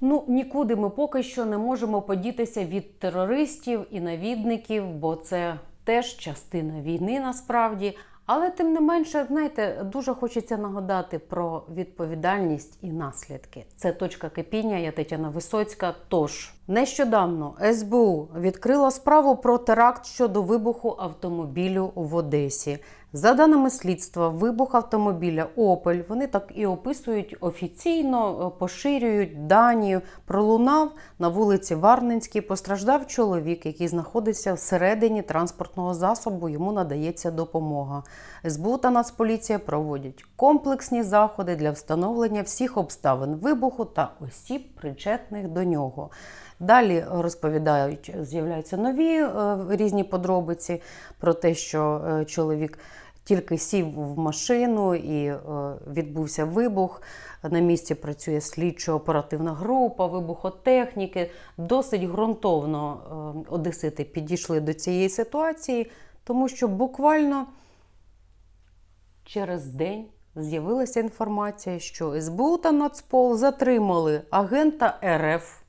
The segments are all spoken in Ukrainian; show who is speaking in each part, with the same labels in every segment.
Speaker 1: Ну, нікуди ми поки що не можемо подітися від терористів і навідників, бо це теж частина війни насправді. Але тим не менше, знаєте, дуже хочеться нагадати про відповідальність і наслідки. Це точка кипіння, я Тетяна Висоцька. Тож нещодавно СБУ відкрила справу про теракт щодо вибуху автомобілю в Одесі. За даними слідства, вибух автомобіля Опель вони так і описують офіційно, е, поширюють дані. Пролунав на вулиці Варненській. Постраждав чоловік, який знаходився всередині транспортного засобу. Йому надається допомога. СБУ та Нацполіція проводять комплексні заходи для встановлення всіх обставин вибуху та осіб, причетних до нього. Далі розповідають, з'являються нові е, різні подробиці про те, що е, чоловік тільки сів в машину і е, відбувся вибух. На місці працює слідчо-оперативна група, вибухотехніки. Досить ґрунтовно одесити підійшли до цієї ситуації, тому що буквально через день з'явилася інформація, що СБУ та Нацпол затримали агента РФ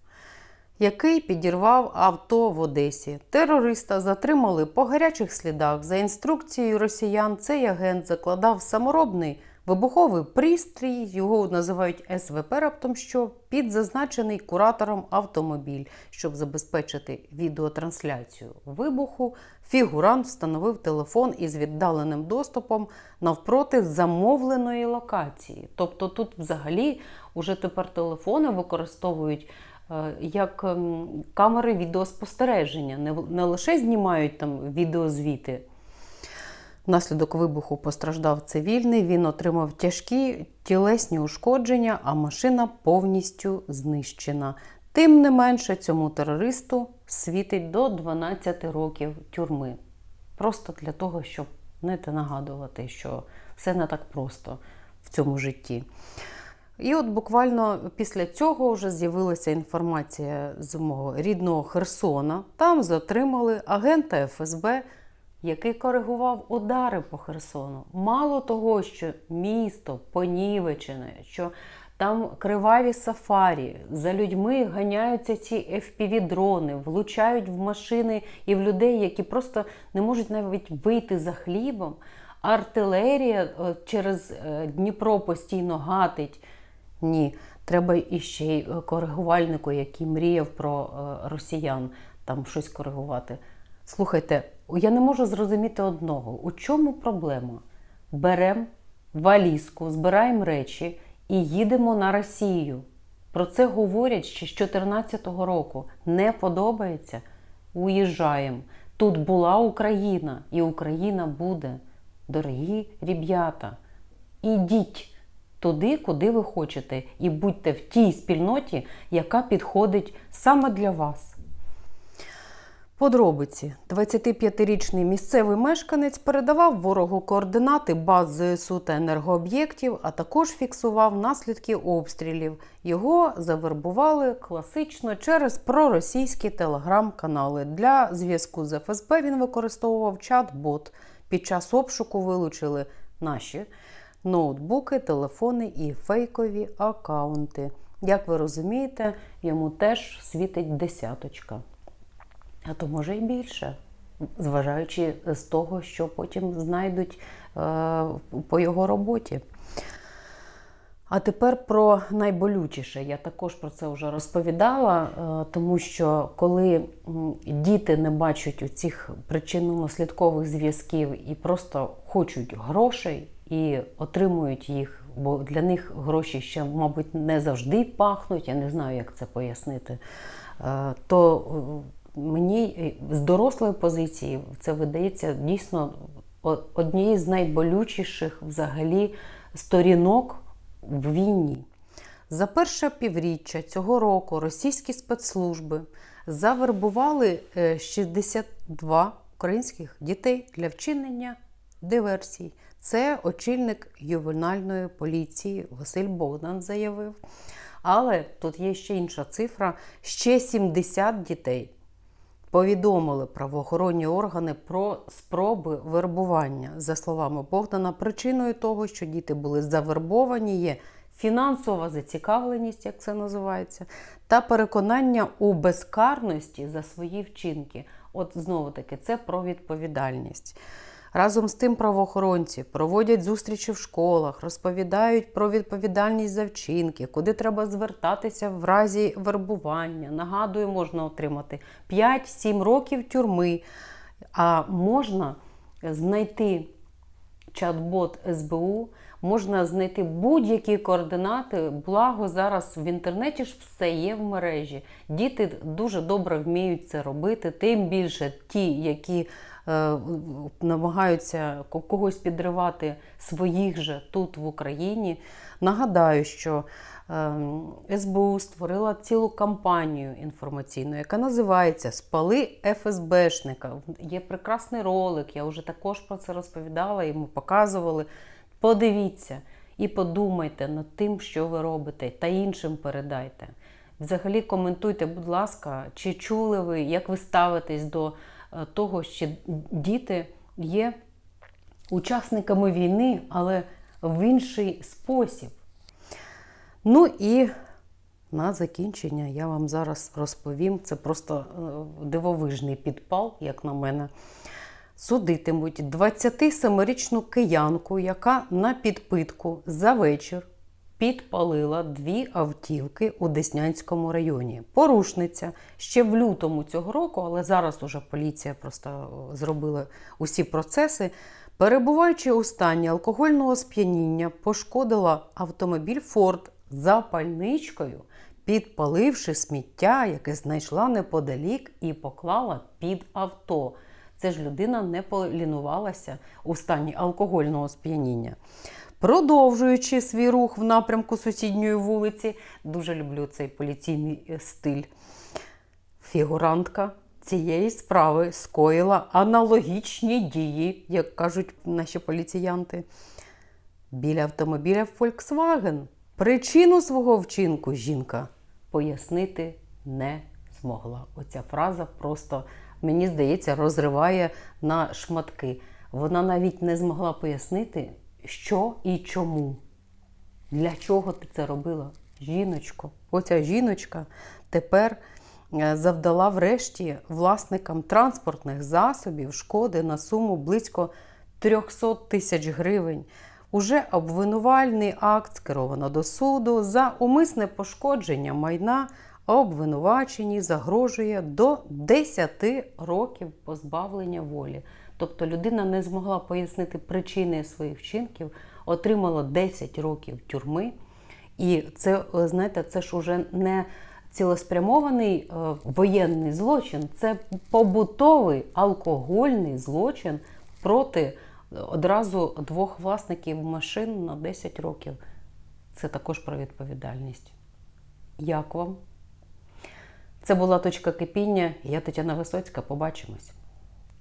Speaker 1: який підірвав авто в Одесі. Терориста затримали по гарячих слідах. За інструкцією росіян, цей агент закладав саморобний вибуховий пристрій, його називають СВП раптом що, під зазначений куратором автомобіль, щоб забезпечити відеотрансляцію вибуху. Фігурант встановив телефон із віддаленим доступом навпроти замовленої локації. Тобто тут взагалі уже тепер телефони використовують як ем, камери відеоспостереження, не лише знімають там відеозвіти. Внаслідок вибуху постраждав цивільний, він отримав тяжкі тілесні ушкодження, а машина повністю знищена. Тим не менше, цьому терористу світить до 12 років тюрми. Просто для того, щоб знаєте, нагадувати, що все не так просто в цьому житті. І от буквально після цього вже з'явилася інформація з мого рідного Херсона. Там затримали агента ФСБ, який коригував удари по Херсону. Мало того, що місто понівечене, що там криваві сафарі, за людьми ганяються ці FPV-дрони, влучають в машини і в людей, які просто не можуть навіть вийти за хлібом. Артилерія е, через е, Дніпро постійно гатить. Ні, треба іще й е, коригувальнику, який мріяв про е, росіян, там щось коригувати. Слухайте, я не можу зрозуміти одного: у чому проблема? Беремо валізку, збираємо речі і їдемо на Росію. Про це говорять ще з 2014 року. Не подобається? Уїжджаємо. Тут була Україна, і Україна буде. Дорогі ребята, ідіть туди, куди ви хочете, і будьте в тій спільноті, яка підходить саме для вас. Подробиці. 25-річний місцевий мешканець передавав ворогу координати баз ЗСУ та енергооб'єктів, а також фіксував наслідки обстрілів. Його завербували класично через проросійські телеграм-канали. Для зв'язку з ФСБ він використовував чат-бот. Під час обшуку вилучили наші ноутбуки, телефони і фейкові акаунти. Як ви розумієте, йому теж світить десяточка. А то може і більше, зважаючи з того, що потім знайдуть е, по його роботі. А тепер про найболючіше. Я також про це вже розповідала, е, тому що коли діти не бачать у цих причинно-наслідкових зв'язків і просто хочуть грошей і отримують їх, бо для них гроші ще, мабуть, не завжди пахнуть, я не знаю, як це пояснити, е, то е, мені з дорослої позиції це видається дійсно однією з найболючіших взагалі сторінок в війні. За перше півріччя цього року російські спецслужби завербували е, 62 українських дітей для вчинення диверсій. Це очільник ювенальної поліції Василь Богдан заявив. Але тут є ще інша цифра: ще 70 дітей повідомили правоохоронні органи про спроби вербування. За словами Богдана, причиною того, що діти були завербовані, є фінансова зацікавленість, як це називається, та переконання у безкарності за свої вчинки. От знову таки, це про відповідальність. Разом з тим правоохоронці проводять зустрічі в школах, розповідають про відповідальність за вчинки, куди треба звертатися в разі вербування. Нагадую, можна отримати 5-7 років тюрми, а можна знайти чат-бот СБУ, можна знайти будь-які координати. Благо зараз в інтернеті ж все є в мережі. Діти дуже добре вміють це робити, тим більше ті, які е, намагаються когось підривати своїх же тут в Україні. Нагадаю, що е, СБУ створила цілу кампанію інформаційну, яка називається Спали ФСБшника. Є прекрасний ролик, я вже також про це розповідала, ми показували. Подивіться і подумайте над тим, що ви робите, та іншим передайте. Взагалі коментуйте, будь ласка, чи чули ви, як ви ставитесь до е, того, що діти є учасниками війни, але в інший спосіб. Ну і на закінчення я вам зараз розповім. Це просто е, дивовижний підпал, як на мене. Судитимуть 27-річну киянку, яка на підпитку за вечір підпалила дві автівки у Деснянському районі. Порушниця ще в лютому цього року, але зараз уже поліція просто зробила усі процеси. Перебуваючи у стані алкогольного сп'яніння, пошкодила автомобіль Форд запальничкою, підпаливши сміття, яке знайшла неподалік, і поклала під авто. Це ж людина не полінувалася у стані алкогольного сп'яніння. Продовжуючи свій рух в напрямку сусідньої вулиці, дуже люблю цей поліційний е, стиль. Фігурантка цієї справи скоїла аналогічні дії, як кажуть наші поліціянти, біля автомобіля Volkswagen. Причину свого вчинку жінка пояснити не змогла. Оця фраза просто, мені здається, розриває на шматки. Вона навіть не змогла пояснити, що і чому. Для чого ти це робила, жіночко? Оця жіночка тепер е, завдала врешті власникам транспортних засобів шкоди на суму близько 300 тисяч гривень. Уже обвинувальний акт скеровано до суду за умисне пошкодження майна, обвинуваченій загрожує до 10 років позбавлення волі. Тобто людина не змогла пояснити причини своїх вчинків, отримала 10 років тюрми. І це, знаєте, це ж уже не цілеспрямований е, воєнний злочин, це побутовий алкогольний злочин проти е, одразу двох власників машин на 10 років. Це також про відповідальність. Як вам? Це була точка кипіння. Я Тетяна Висоцька. Побачимось.